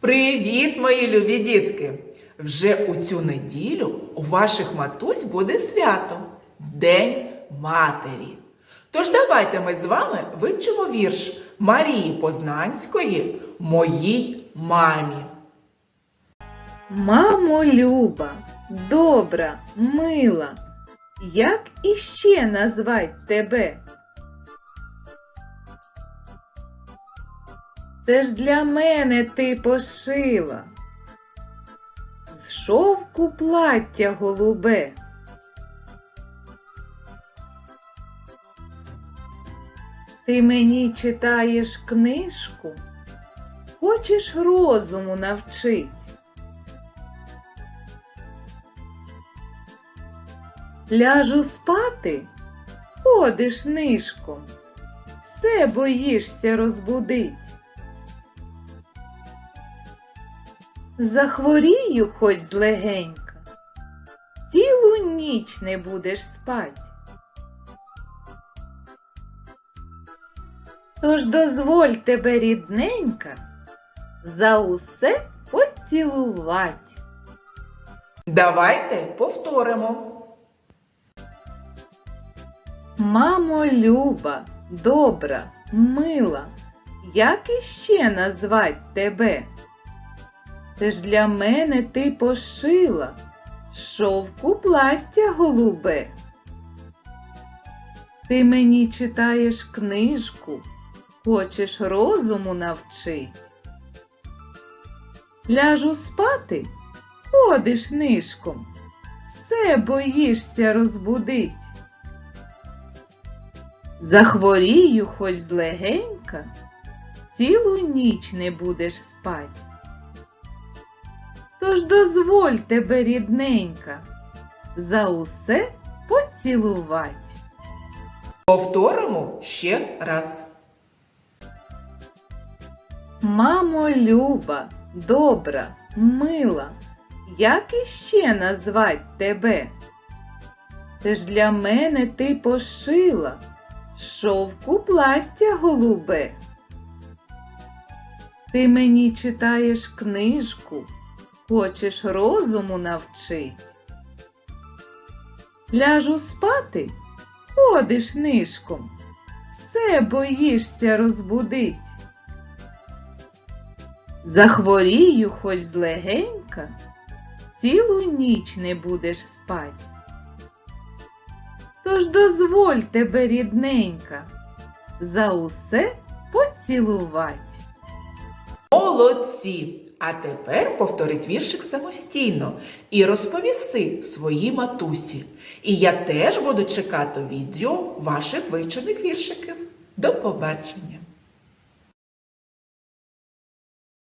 Привіт, мої любі дітки! Вже у цю неділю у ваших матусь буде свято День Матері. Тож давайте ми з вами вивчимо вірш Марії Познанської Моїй мамі. Мамо люба, добра, мила, як іще назвать тебе? Це ж для мене ти пошила. З шовку плаття голубе. Ти мені читаєш книжку, хочеш розуму навчить. Ляжу спати, ходиш нишком, все боїшся розбудить. Захворію хоч злегенька, цілу ніч не будеш спать. Тож дозволь тебе, рідненька, за усе поцілувать. Давайте повторимо. Мамо люба, добра, мила, як іще назвать тебе? Це ж для мене ти пошила шовку плаття голубе. Ти мені читаєш книжку, хочеш розуму навчить. Ляжу спати, ходиш нишком, все боїшся розбудить. Захворію хоч злегенька, цілу ніч не будеш спать. Тож дозволь тебе, рідненька, за усе поцілувать. Повторимо ще раз. Мамо люба, добра, мила, як іще назвать тебе? Це ж для мене ти пошила шовку плаття голубе. Ти мені читаєш книжку, хочеш розуму навчить. Ляжу спати, ходиш нишком, все боїшся розбудить. Захворію хоч злегенька, цілу ніч не будеш спать. Тож дозволь тебе, рідненька, за усе поцілувать. Молодці! А тепер повторить віршик самостійно і розповіси своїй матусі. І я теж буду чекати відео ваших вивчених віршиків. До побачення!